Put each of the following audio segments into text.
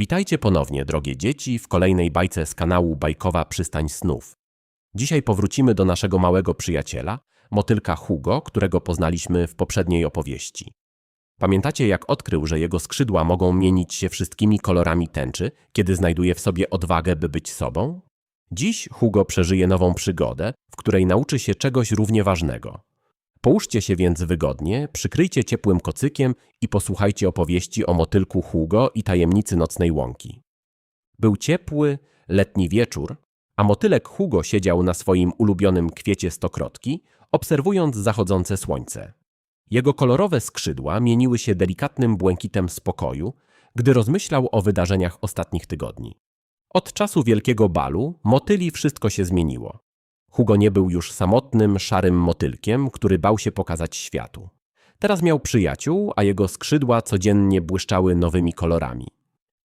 Witajcie ponownie, drogie dzieci, w kolejnej bajce z kanału Bajkowa Przystań Snów. Dzisiaj powrócimy do naszego małego przyjaciela, motylka Hugo, którego poznaliśmy w poprzedniej opowieści. Pamiętacie, jak odkrył, że jego skrzydła mogą mienić się wszystkimi kolorami tęczy, kiedy znajduje w sobie odwagę, by być sobą? Dziś Hugo przeżyje nową przygodę, w której nauczy się czegoś równie ważnego. Połóżcie się więc wygodnie, przykryjcie ciepłym kocykiem i posłuchajcie opowieści o motylku Hugo i tajemnicy nocnej łąki. Był ciepły, letni wieczór, a motylek Hugo siedział na swoim ulubionym kwiecie stokrotki, obserwując zachodzące słońce. Jego kolorowe skrzydła mieniły się delikatnym błękitem spokoju, gdy rozmyślał o wydarzeniach ostatnich tygodni. Od czasu wielkiego balu motyli wszystko się zmieniło. Hugo nie był już samotnym, szarym motylkiem, który bał się pokazać światu. Teraz miał przyjaciół, a jego skrzydła codziennie błyszczały nowymi kolorami.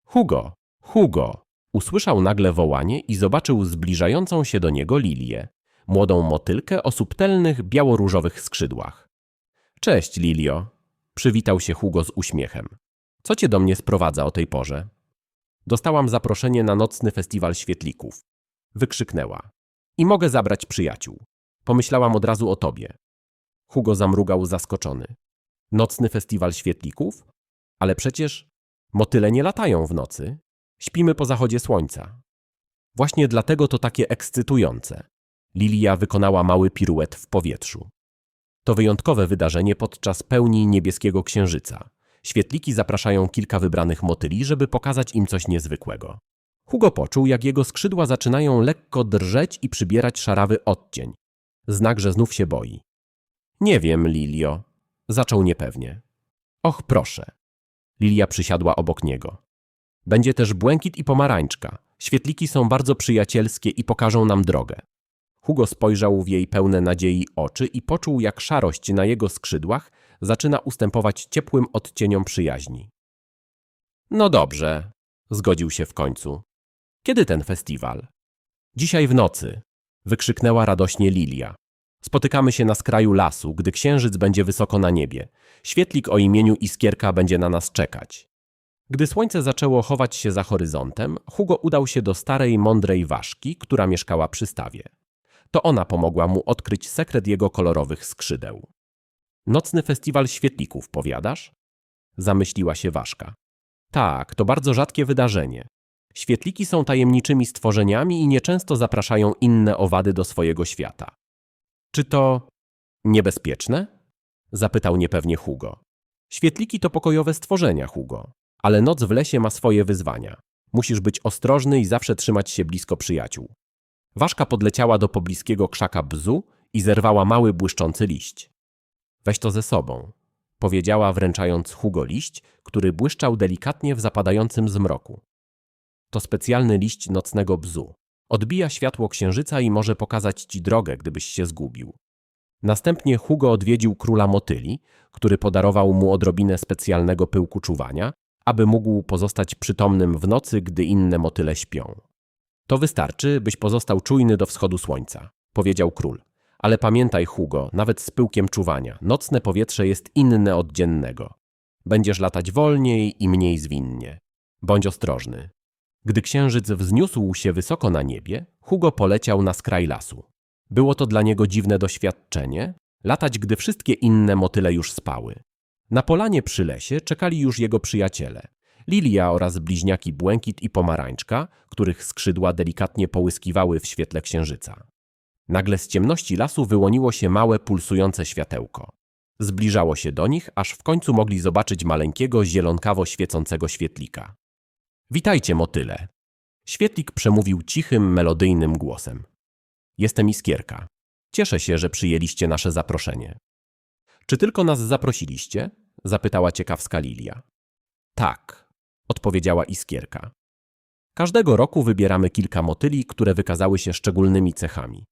Hugo, Hugo! Usłyszał nagle wołanie i zobaczył zbliżającą się do niego lilię, młodą motylkę o subtelnych, biało-różowych skrzydłach. Cześć, Lilio! Przywitał się Hugo z uśmiechem. Co cię do mnie sprowadza o tej porze? Dostałam zaproszenie na nocny festiwal świetlików. Wykrzyknęła. I mogę zabrać przyjaciół. Pomyślałam od razu o tobie. Hugo zamrugał zaskoczony. Nocny festiwal świetlików? Ale przecież motyle nie latają w nocy. Śpimy po zachodzie słońca. Właśnie dlatego to takie ekscytujące. Lilia wykonała mały piruet w powietrzu. To wyjątkowe wydarzenie podczas pełni niebieskiego księżyca. Świetliki zapraszają kilka wybranych motyli, żeby pokazać im coś niezwykłego. Hugo poczuł, jak jego skrzydła zaczynają lekko drżeć i przybierać szarawy odcień. Znak, że znów się boi. Nie wiem, Lilio. Zaczął niepewnie. Och, proszę. Lilia przysiadła obok niego. Będzie też błękit i pomarańczka. Świetliki są bardzo przyjacielskie i pokażą nam drogę. Hugo spojrzał w jej pełne nadziei oczy i poczuł, jak szarość na jego skrzydłach zaczyna ustępować ciepłym odcieniom przyjaźni. No dobrze, zgodził się w końcu. Kiedy ten festiwal? Dzisiaj w nocy, wykrzyknęła radośnie Lilia. Spotykamy się na skraju lasu, gdy księżyc będzie wysoko na niebie. Świetlik o imieniu Iskierka będzie na nas czekać. Gdy słońce zaczęło chować się za horyzontem, Hugo udał się do starej, mądrej ważki, która mieszkała przy stawie. To ona pomogła mu odkryć sekret jego kolorowych skrzydeł. Nocny festiwal świetlików, powiadasz? Zamyśliła się ważka. Tak, to bardzo rzadkie wydarzenie. Świetliki są tajemniczymi stworzeniami i nieczęsto zapraszają inne owady do swojego świata. Czy to niebezpieczne? Zapytał niepewnie Hugo. Świetliki to pokojowe stworzenia, Hugo, ale noc w lesie ma swoje wyzwania. Musisz być ostrożny i zawsze trzymać się blisko przyjaciół. Ważka podleciała do pobliskiego krzaka bzu i zerwała mały błyszczący liść. Weź to ze sobą, powiedziała wręczając Hugo liść, który błyszczał delikatnie w zapadającym zmroku. To specjalny liść nocnego bzu. Odbija światło księżyca i może pokazać ci drogę, gdybyś się zgubił. Następnie Hugo odwiedził króla motyli, który podarował mu odrobinę specjalnego pyłku czuwania, aby mógł pozostać przytomnym w nocy, gdy inne motyle śpią. To wystarczy, byś pozostał czujny do wschodu słońca, powiedział król. Ale pamiętaj, Hugo, nawet z pyłkiem czuwania, nocne powietrze jest inne od dziennego. Będziesz latać wolniej i mniej zwinnie. Bądź ostrożny. Gdy księżyc wzniósł się wysoko na niebie, Hugo poleciał na skraj lasu. Było to dla niego dziwne doświadczenie, latać, gdy wszystkie inne motyle już spały. Na polanie przy lesie czekali już jego przyjaciele. Lilia oraz bliźniaki Błękit i Pomarańczka, których skrzydła delikatnie połyskiwały w świetle księżyca. Nagle z ciemności lasu wyłoniło się małe, pulsujące światełko. Zbliżało się do nich, aż w końcu mogli zobaczyć maleńkiego, zielonkawo świecącego świetlika. Witajcie, motyle! Świetlik przemówił cichym, melodyjnym głosem. Jestem Iskierka. Cieszę się, że przyjęliście nasze zaproszenie. Czy tylko nas zaprosiliście? Zapytała ciekawska Lilia. Tak, odpowiedziała Iskierka. Każdego roku wybieramy kilka motyli, które wykazały się szczególnymi cechami.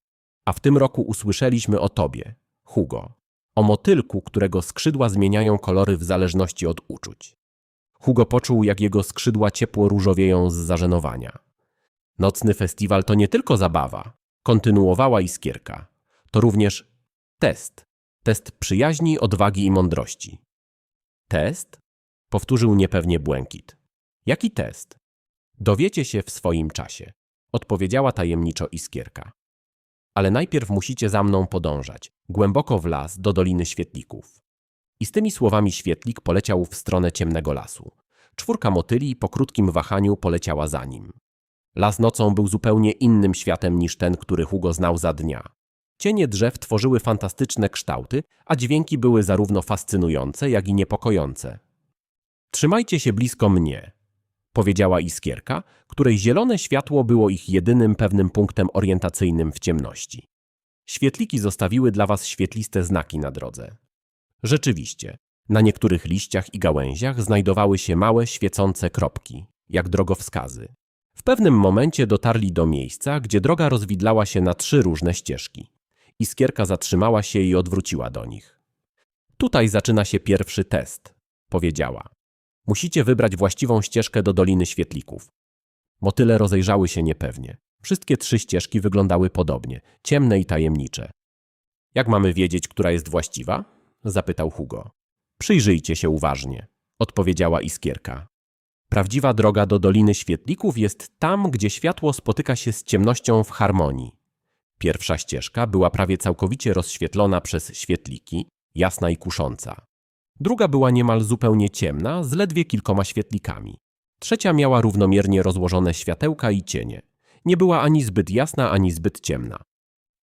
A w tym roku usłyszeliśmy o tobie, Hugo. O motylku, którego skrzydła zmieniają kolory w zależności od uczuć. Hugo poczuł, jak jego skrzydła ciepło różowieją z zażenowania. Nocny festiwal to nie tylko zabawa, kontynuowała Iskierka. To również test. Test przyjaźni, odwagi i mądrości. Test? Powtórzył niepewnie Błękit. Jaki test? Dowiecie się w swoim czasie, odpowiedziała tajemniczo Iskierka. Ale najpierw musicie za mną podążać, głęboko w las do Doliny Świetlików. I z tymi słowami Świetlik poleciał w stronę ciemnego lasu. Czwórka motyli po krótkim wahaniu poleciała za nim. Las nocą był zupełnie innym światem niż ten, który Hugo znał za dnia. Cienie drzew tworzyły fantastyczne kształty, a dźwięki były zarówno fascynujące, jak i niepokojące. Trzymajcie się blisko mnie, powiedziała Iskierka, której zielone światło było ich jedynym pewnym punktem orientacyjnym w ciemności. Świetliki zostawiły dla was świetliste znaki na drodze. Rzeczywiście, na niektórych liściach i gałęziach znajdowały się małe, świecące kropki, jak drogowskazy. W pewnym momencie dotarli do miejsca, gdzie droga rozwidlała się na trzy różne ścieżki. Iskierka zatrzymała się i odwróciła do nich. Tutaj zaczyna się pierwszy test, powiedziała. Musicie wybrać właściwą ścieżkę do Doliny Świetlików. Motyle rozejrzały się niepewnie. Wszystkie trzy ścieżki wyglądały podobnie, ciemne i tajemnicze. Jak mamy wiedzieć, która jest właściwa? Zapytał Hugo. Przyjrzyjcie się uważnie, odpowiedziała Iskierka. Prawdziwa droga do Doliny Świetlików jest tam, gdzie światło spotyka się z ciemnością w harmonii. Pierwsza ścieżka była prawie całkowicie rozświetlona przez świetliki, jasna i kusząca. Druga była niemal zupełnie ciemna, z ledwie kilkoma świetlikami. Trzecia miała równomiernie rozłożone światełka i cienie. Nie była ani zbyt jasna, ani zbyt ciemna.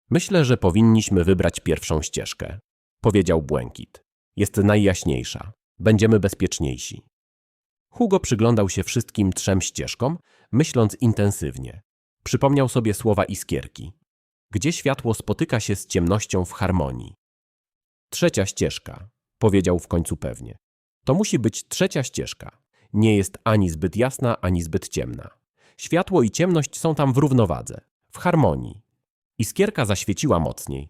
Myślę, że powinniśmy wybrać pierwszą ścieżkę, powiedział Błękit. Jest najjaśniejsza. Będziemy bezpieczniejsi. Hugo przyglądał się wszystkim trzem ścieżkom, myśląc intensywnie. Przypomniał sobie słowa iskierki. Gdzie światło spotyka się z ciemnością w harmonii. Trzecia ścieżka, powiedział w końcu pewnie. To musi być trzecia ścieżka. Nie jest ani zbyt jasna, ani zbyt ciemna. Światło i ciemność są tam w równowadze, w harmonii. Iskierka zaświeciła mocniej.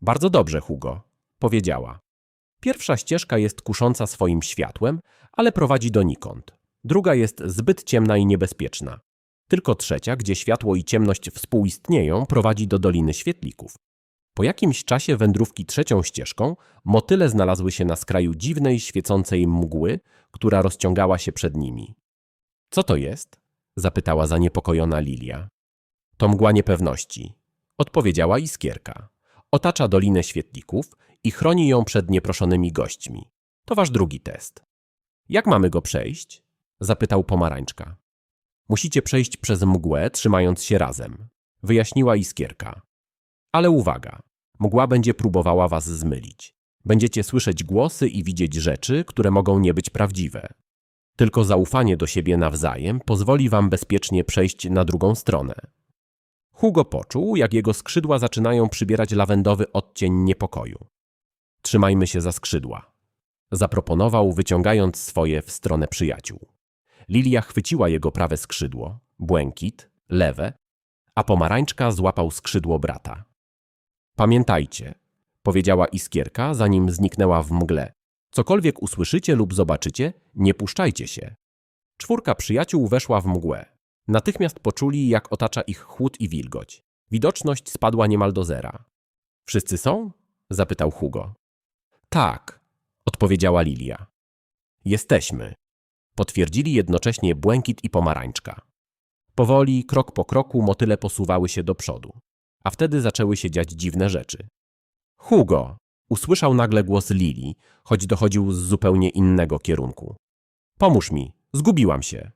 Bardzo dobrze, Hugo, powiedziała. Pierwsza ścieżka jest kusząca swoim światłem, ale prowadzi donikąd. Druga jest zbyt ciemna i niebezpieczna. Tylko trzecia, gdzie światło i ciemność współistnieją, prowadzi do Doliny Świetlików. Po jakimś czasie wędrówki trzecią ścieżką, motyle znalazły się na skraju dziwnej, świecącej mgły, która rozciągała się przed nimi. Co to jest? zapytała zaniepokojona Lilia. To mgła niepewności, odpowiedziała Iskierka. Otacza Dolinę Świetlików i chroni ją przed nieproszonymi gośćmi. To wasz drugi test. Jak mamy go przejść? zapytał pomarańczka. Musicie przejść przez mgłę, trzymając się razem, wyjaśniła Iskierka. Ale uwaga, mgła będzie próbowała was zmylić. Będziecie słyszeć głosy i widzieć rzeczy, które mogą nie być prawdziwe. Tylko zaufanie do siebie nawzajem pozwoli wam bezpiecznie przejść na drugą stronę. Hugo poczuł, jak jego skrzydła zaczynają przybierać lawendowy odcień niepokoju. Trzymajmy się za skrzydła. Zaproponował, wyciągając swoje w stronę przyjaciół. Lilia chwyciła jego prawe skrzydło, błękit, lewe, a pomarańczka złapał skrzydło brata. Pamiętajcie, powiedziała Iskierka, zanim zniknęła w mgle. Cokolwiek usłyszycie lub zobaczycie, nie puszczajcie się. Czwórka przyjaciół weszła w mgłę. Natychmiast poczuli, jak otacza ich chłód i wilgoć. Widoczność spadła niemal do zera. Wszyscy są? zapytał Hugo. Tak, odpowiedziała Lilia. Jesteśmy, potwierdzili jednocześnie błękit i pomarańczka. Powoli, krok po kroku, motyle posuwały się do przodu, a wtedy zaczęły się dziać dziwne rzeczy. Hugo! Usłyszał nagle głos Lili, choć dochodził z zupełnie innego kierunku. Pomóż mi, zgubiłam się.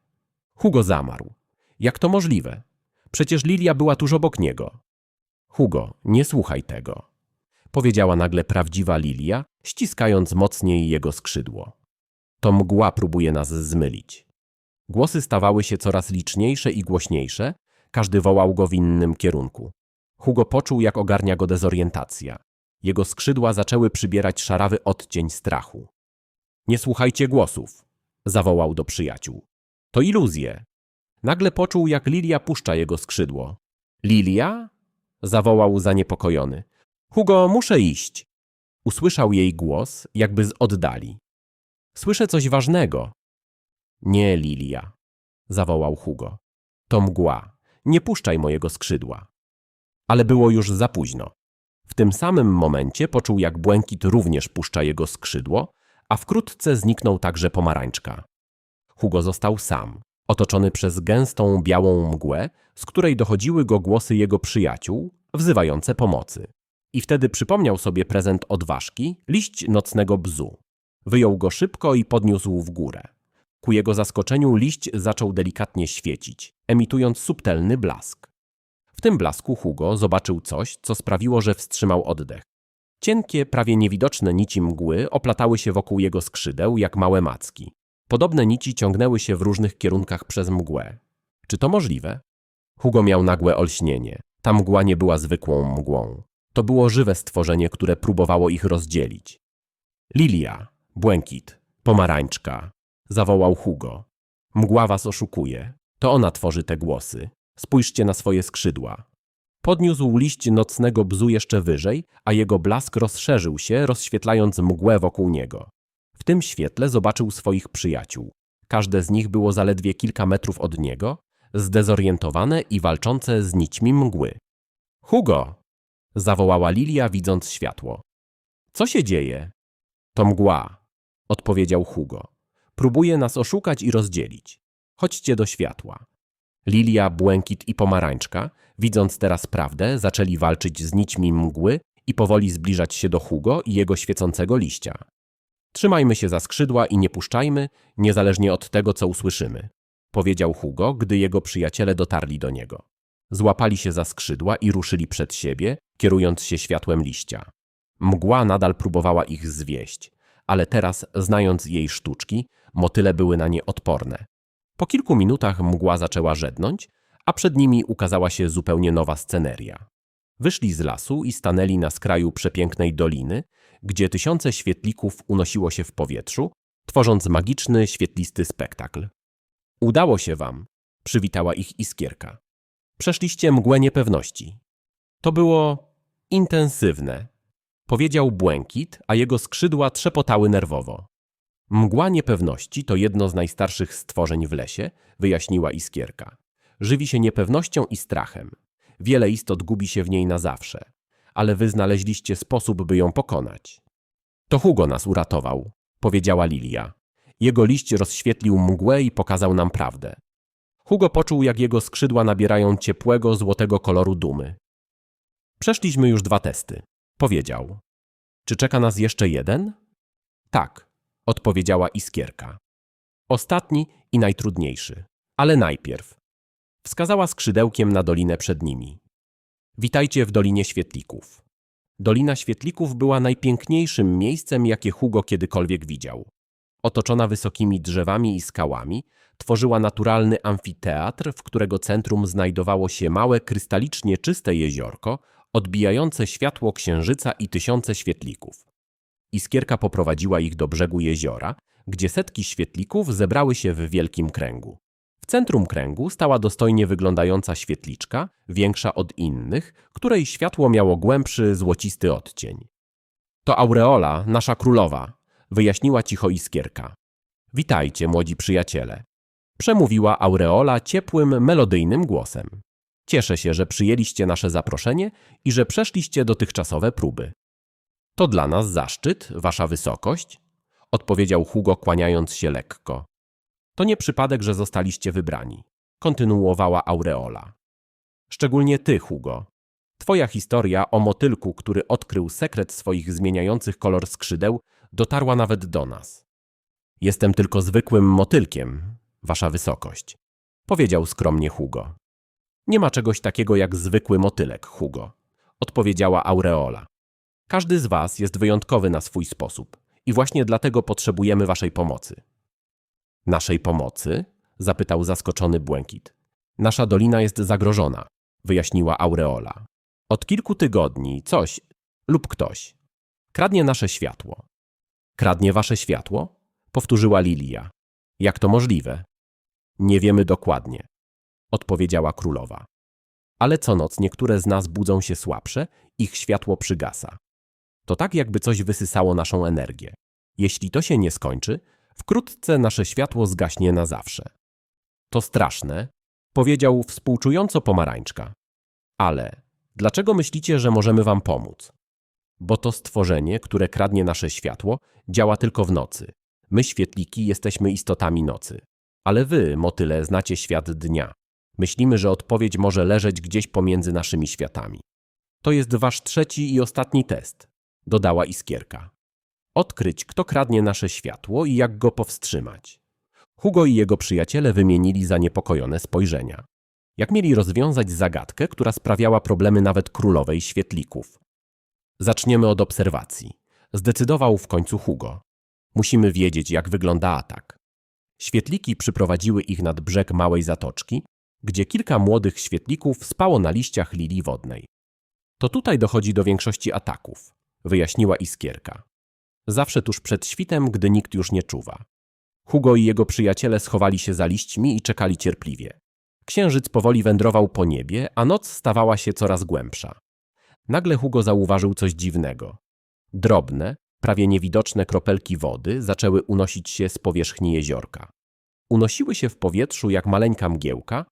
Hugo zamarł. Jak to możliwe? Przecież Lilia była tuż obok niego. Hugo, nie słuchaj tego, powiedziała nagle prawdziwa Lilia, ściskając mocniej jego skrzydło. To mgła próbuje nas zmylić. Głosy stawały się coraz liczniejsze i głośniejsze, każdy wołał go w innym kierunku. Hugo poczuł, jak ogarnia go dezorientacja. Jego skrzydła zaczęły przybierać szarawy odcień strachu. Nie słuchajcie głosów, zawołał do przyjaciół. To iluzje. Nagle poczuł, jak Lilia puszcza jego skrzydło. Lilia? zawołał zaniepokojony. Hugo, muszę iść. Usłyszał jej głos, jakby z oddali. Słyszę coś ważnego. Nie, Lilia, zawołał Hugo. To mgła. Nie puszczaj mojego skrzydła. Ale było już za późno. W tym samym momencie poczuł, jak błękit również puszcza jego skrzydło, a wkrótce zniknął także pomarańczka. Hugo został sam. otoczony przez gęstą, białą mgłę, z której dochodziły go głosy jego przyjaciół, wzywające pomocy. I wtedy przypomniał sobie prezent odważki, liść nocnego bzu. Wyjął go szybko i podniósł w górę. Ku jego zaskoczeniu liść zaczął delikatnie świecić, emitując subtelny blask. W tym blasku Hugo zobaczył coś, co sprawiło, że wstrzymał oddech. Cienkie, prawie niewidoczne nici mgły oplatały się wokół jego skrzydeł jak małe macki. Podobne nici ciągnęły się w różnych kierunkach przez mgłę. Czy to możliwe? Hugo miał nagłe olśnienie. Ta mgła nie była zwykłą mgłą. To było żywe stworzenie, które próbowało ich rozdzielić. Lilia, błękit, pomarańczka, zawołał Hugo. Mgła was oszukuje. To ona tworzy te głosy. Spójrzcie na swoje skrzydła. Podniósł liść nocnego bzu jeszcze wyżej, a jego blask rozszerzył się, rozświetlając mgłę wokół niego. W tym świetle zobaczył swoich przyjaciół. Każde z nich było zaledwie kilka metrów od niego, zdezorientowane i walczące z nićmi mgły. Hugo! Zawołała Lilia, widząc światło. Co się dzieje? To mgła, odpowiedział Hugo. Próbuje nas oszukać i rozdzielić. Chodźcie do światła. Lilia, Błękit i Pomarańczka, widząc teraz prawdę, zaczęli walczyć z nićmi mgły i powoli zbliżać się do Hugo i jego świecącego liścia. Trzymajmy się za skrzydła i nie puszczajmy, niezależnie od tego, co usłyszymy, powiedział Hugo, gdy jego przyjaciele dotarli do niego. Złapali się za skrzydła i ruszyli przed siebie, kierując się światłem liścia. Mgła nadal próbowała ich zwieść, ale teraz, znając jej sztuczki, motyle były na nie odporne. Po kilku minutach mgła zaczęła żednąć, a przed nimi ukazała się zupełnie nowa sceneria. Wyszli z lasu i stanęli na skraju przepięknej doliny, gdzie tysiące świetlików unosiło się w powietrzu, tworząc magiczny, świetlisty spektakl. Udało się wam, przywitała ich iskierka. Przeszliście mgłę niepewności. To było intensywne, powiedział Błękit, a jego skrzydła trzepotały nerwowo. Mgła niepewności to jedno z najstarszych stworzeń w lesie, wyjaśniła iskierka. Żywi się niepewnością i strachem. Wiele istot gubi się w niej na zawsze, ale wy znaleźliście sposób, by ją pokonać. To Hugo nas uratował, powiedziała Lilia. Jego liść rozświetlił mgłę i pokazał nam prawdę. Hugo poczuł, jak jego skrzydła nabierają ciepłego, złotego koloru dumy. Przeszliśmy już dwa testy, powiedział. Czy czeka nas jeszcze jeden? Tak, odpowiedziała iskierka. Ostatni i najtrudniejszy. Ale najpierw. Wskazała skrzydełkiem na dolinę przed nimi. Witajcie w Dolinie Świetlików. Dolina Świetlików była najpiękniejszym miejscem, jakie Hugo kiedykolwiek widział. Otoczona wysokimi drzewami i skałami, tworzyła naturalny amfiteatr, w którego centrum znajdowało się małe, krystalicznie czyste jeziorko, odbijające światło księżyca i tysiące świetlików. Iskierka poprowadziła ich do brzegu jeziora, gdzie setki świetlików zebrały się w wielkim kręgu. W centrum kręgu stała dostojnie wyglądająca świetliczka, większa od innych, której światło miało głębszy, złocisty odcień. To Aureola, nasza królowa, wyjaśniła cicho Iskierka. Witajcie, młodzi przyjaciele. Przemówiła Aureola ciepłym, melodyjnym głosem. Cieszę się, że przyjęliście nasze zaproszenie i że przeszliście dotychczasowe próby. To dla nas zaszczyt, wasza wysokość, odpowiedział Hugo, kłaniając się lekko. To nie przypadek, że zostaliście wybrani, kontynuowała Aureola. Szczególnie ty, Hugo. Twoja historia o motylku, który odkrył sekret swoich zmieniających kolor skrzydeł, dotarła nawet do nas. Jestem tylko zwykłym motylkiem, wasza wysokość, powiedział skromnie Hugo. Nie ma czegoś takiego jak zwykły motylek, Hugo, odpowiedziała Aureola. Każdy z was jest wyjątkowy na swój sposób i właśnie dlatego potrzebujemy waszej pomocy. Naszej pomocy? zapytał zaskoczony Błękit. Nasza dolina jest zagrożona, wyjaśniła Aureola. Od kilku tygodni coś lub ktoś kradnie nasze światło. Kradnie wasze światło? powtórzyła Lilia. Jak to możliwe? Nie wiemy dokładnie, odpowiedziała królowa. Ale co noc niektóre z nas budzą się słabsze, ich światło przygasa. To tak, jakby coś wysysało naszą energię. Jeśli to się nie skończy, wkrótce nasze światło zgaśnie na zawsze. To straszne, powiedział współczująco pomarańczka. Ale dlaczego myślicie, że możemy wam pomóc? Bo to stworzenie, które kradnie nasze światło, działa tylko w nocy. My, świetliki, jesteśmy istotami nocy. Ale wy, motyle, znacie świat dnia. Myślimy, że odpowiedź może leżeć gdzieś pomiędzy naszymi światami. To jest wasz trzeci i ostatni test, dodała Iskierka. Odkryć, kto kradnie nasze światło i jak go powstrzymać. Hugo i jego przyjaciele wymienili zaniepokojone spojrzenia. Jak mieli rozwiązać zagadkę, która sprawiała problemy nawet królowej świetlików? Zaczniemy od obserwacji. Zdecydował w końcu Hugo. Musimy wiedzieć, jak wygląda atak. Świetliki przyprowadziły ich nad brzeg małej zatoczki, gdzie kilka młodych świetlików spało na liściach lilii wodnej. To tutaj dochodzi do większości ataków, wyjaśniła Iskierka. Zawsze tuż przed świtem, gdy nikt już nie czuwa. Hugo i jego przyjaciele schowali się za liśćmi i czekali cierpliwie. Księżyc powoli wędrował po niebie, a noc stawała się coraz głębsza. Nagle Hugo zauważył coś dziwnego. Drobne, prawie niewidoczne kropelki wody zaczęły unosić się z powierzchni jeziorka. Unosiły się w powietrzu jak maleńka mgiełka,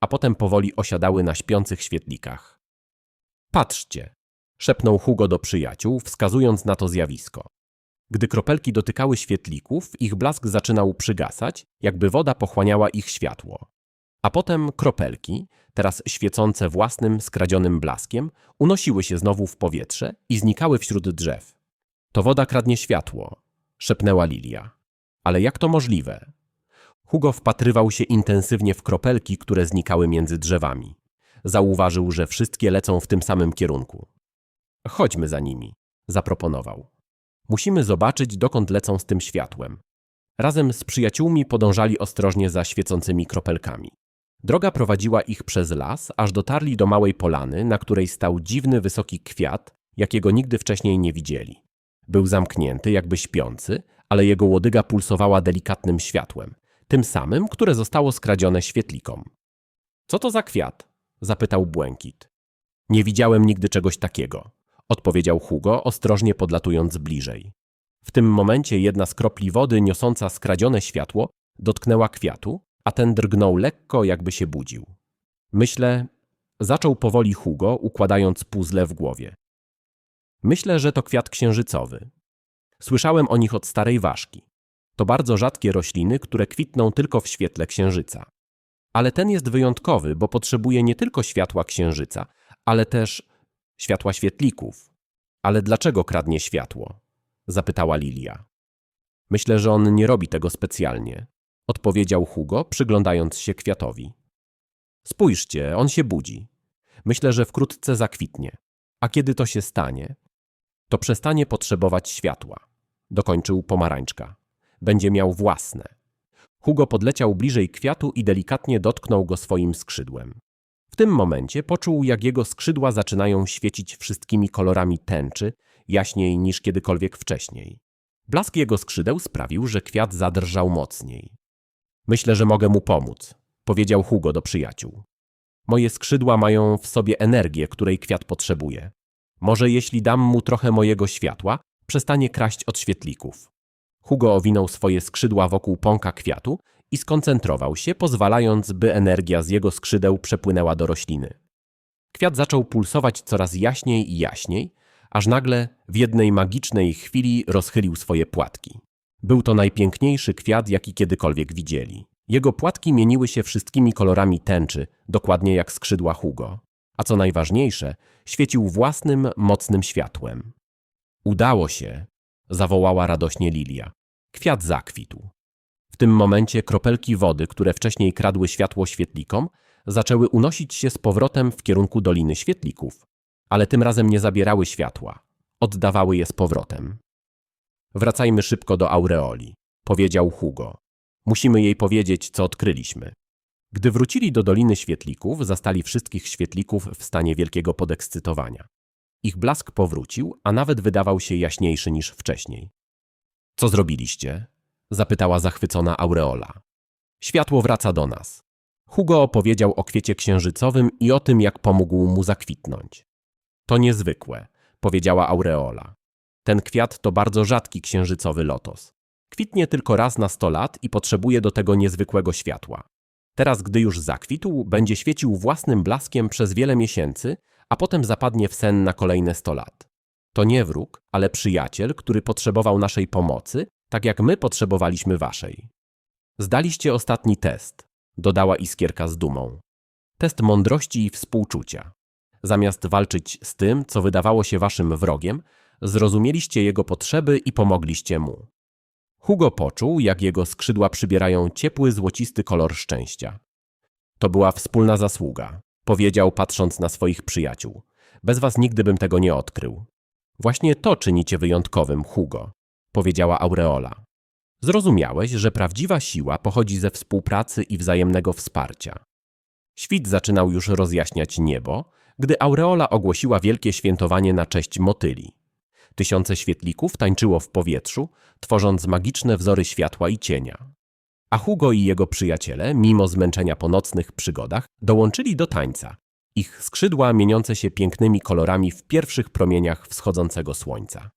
a potem powoli osiadały na śpiących świetlikach. Patrzcie, szepnął Hugo do przyjaciół, wskazując na to zjawisko. Gdy kropelki dotykały świetlików, ich blask zaczynał przygasać, jakby woda pochłaniała ich światło. A potem kropelki, teraz świecące własnym, skradzionym blaskiem, unosiły się znowu w powietrze i znikały wśród drzew. To woda kradnie światło, szepnęła Lilia. Ale jak to możliwe? Hugo wpatrywał się intensywnie w kropelki, które znikały między drzewami. Zauważył, że wszystkie lecą w tym samym kierunku. Chodźmy za nimi, zaproponował. Musimy zobaczyć, dokąd lecą z tym światłem. Razem z przyjaciółmi podążali ostrożnie za świecącymi kropelkami. Droga prowadziła ich przez las, aż dotarli do małej polany, na której stał dziwny, wysoki kwiat, jakiego nigdy wcześniej nie widzieli. Był zamknięty, jakby śpiący, ale jego łodyga pulsowała delikatnym światłem, tym samym, które zostało skradzione świetlikom. Co to za kwiat? zapytał Błękit. Nie widziałem nigdy czegoś takiego, odpowiedział Hugo, ostrożnie podlatując bliżej. W tym momencie jedna z kropli wody niosąca skradzione światło dotknęła kwiatu, a ten drgnął lekko, jakby się budził. Myślę, zaczął powoli Hugo, układając puzzle w głowie. Myślę, że to kwiat księżycowy. Słyszałem o nich od starej ważki. To bardzo rzadkie rośliny, które kwitną tylko w świetle księżyca. Ale ten jest wyjątkowy, bo potrzebuje nie tylko światła księżyca, ale też światła świetlików. Ale dlaczego kradnie światło? zapytała Lilia. Myślę, że on nie robi tego specjalnie, odpowiedział Hugo, przyglądając się kwiatowi. Spójrzcie, on się budzi. Myślę, że wkrótce zakwitnie. A kiedy to się stanie, to przestanie potrzebować światła, dokończył pomarańczka. Będzie miał własne. Hugo podleciał bliżej kwiatu i delikatnie dotknął go swoim skrzydłem. W tym momencie poczuł, jak jego skrzydła zaczynają świecić wszystkimi kolorami tęczy, jaśniej niż kiedykolwiek wcześniej. Blask jego skrzydeł sprawił, że kwiat zadrżał mocniej. Myślę, że mogę mu pomóc, powiedział Hugo do przyjaciół. Moje skrzydła mają w sobie energię, której kwiat potrzebuje. Może jeśli dam mu trochę mojego światła, przestanie kraść od świetlików. Hugo owinął swoje skrzydła wokół pąka kwiatu i skoncentrował się, pozwalając, by energia z jego skrzydeł przepłynęła do rośliny. Kwiat zaczął pulsować coraz jaśniej i jaśniej, aż nagle w jednej magicznej chwili rozchylił swoje płatki. Był to najpiękniejszy kwiat, jaki kiedykolwiek widzieli. Jego płatki mieniły się wszystkimi kolorami tęczy, dokładnie jak skrzydła Hugo. A co najważniejsze, świecił własnym, mocnym światłem. Udało się, zawołała radośnie Lilia. Kwiat zakwitł. W tym momencie kropelki wody, które wcześniej kradły światło świetlikom, zaczęły unosić się z powrotem w kierunku Doliny Świetlików, ale tym razem nie zabierały światła, oddawały je z powrotem. Wracajmy szybko do Aureoli, powiedział Hugo. Musimy jej powiedzieć, co odkryliśmy. Gdy wrócili do Doliny Świetlików, zastali wszystkich świetlików w stanie wielkiego podekscytowania. Ich blask powrócił, a nawet wydawał się jaśniejszy niż wcześniej. Co zrobiliście? zapytała zachwycona Aureola. Światło wraca do nas. Hugo opowiedział o kwiecie księżycowym i o tym, jak pomógł mu zakwitnąć. To niezwykłe, powiedziała Aureola. Ten kwiat to bardzo rzadki księżycowy lotos. Kwitnie tylko raz na sto lat i potrzebuje do tego niezwykłego światła. Teraz, gdy już zakwitł, będzie świecił własnym blaskiem przez wiele miesięcy, a potem zapadnie w sen na kolejne sto lat. To nie wróg, ale przyjaciel, który potrzebował naszej pomocy, tak jak my potrzebowaliśmy waszej. Zdaliście ostatni test, dodała Iskierka z dumą. Test mądrości i współczucia. Zamiast walczyć z tym, co wydawało się waszym wrogiem, zrozumieliście jego potrzeby i pomogliście mu. Hugo poczuł, jak jego skrzydła przybierają ciepły, złocisty kolor szczęścia. To była wspólna zasługa, powiedział patrząc na swoich przyjaciół. Bez was nigdy bym tego nie odkrył. Właśnie to czynicie wyjątkowym, Hugo, powiedziała Aureola. Zrozumiałeś, że prawdziwa siła pochodzi ze współpracy i wzajemnego wsparcia. Świt zaczynał już rozjaśniać niebo, gdy Aureola ogłosiła wielkie świętowanie na cześć motyli. Tysiące świetlików tańczyło w powietrzu, tworząc magiczne wzory światła i cienia. A Hugo i jego przyjaciele, mimo zmęczenia po nocnych przygodach, dołączyli do tańca. Ich skrzydła mieniące się pięknymi kolorami w pierwszych promieniach wschodzącego słońca.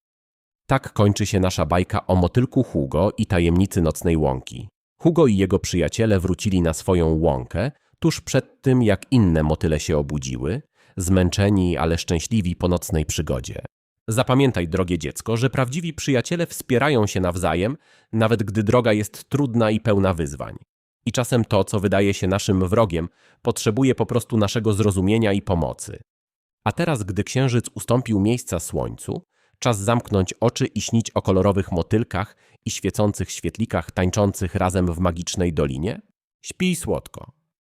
Tak kończy się nasza bajka o motylku Hugo i tajemnicy nocnej łąki. Hugo i jego przyjaciele wrócili na swoją łąkę tuż przed tym, jak inne motyle się obudziły, zmęczeni, ale szczęśliwi po nocnej przygodzie. Zapamiętaj, drogie dziecko, że prawdziwi przyjaciele wspierają się nawzajem, nawet gdy droga jest trudna i pełna wyzwań. I czasem to, co wydaje się naszym wrogiem, potrzebuje po prostu naszego zrozumienia i pomocy. A teraz, gdy księżyc ustąpił miejsca słońcu, czas zamknąć oczy i śnić o kolorowych motylkach i świecących świetlikach tańczących razem w magicznej dolinie? Śpij słodko.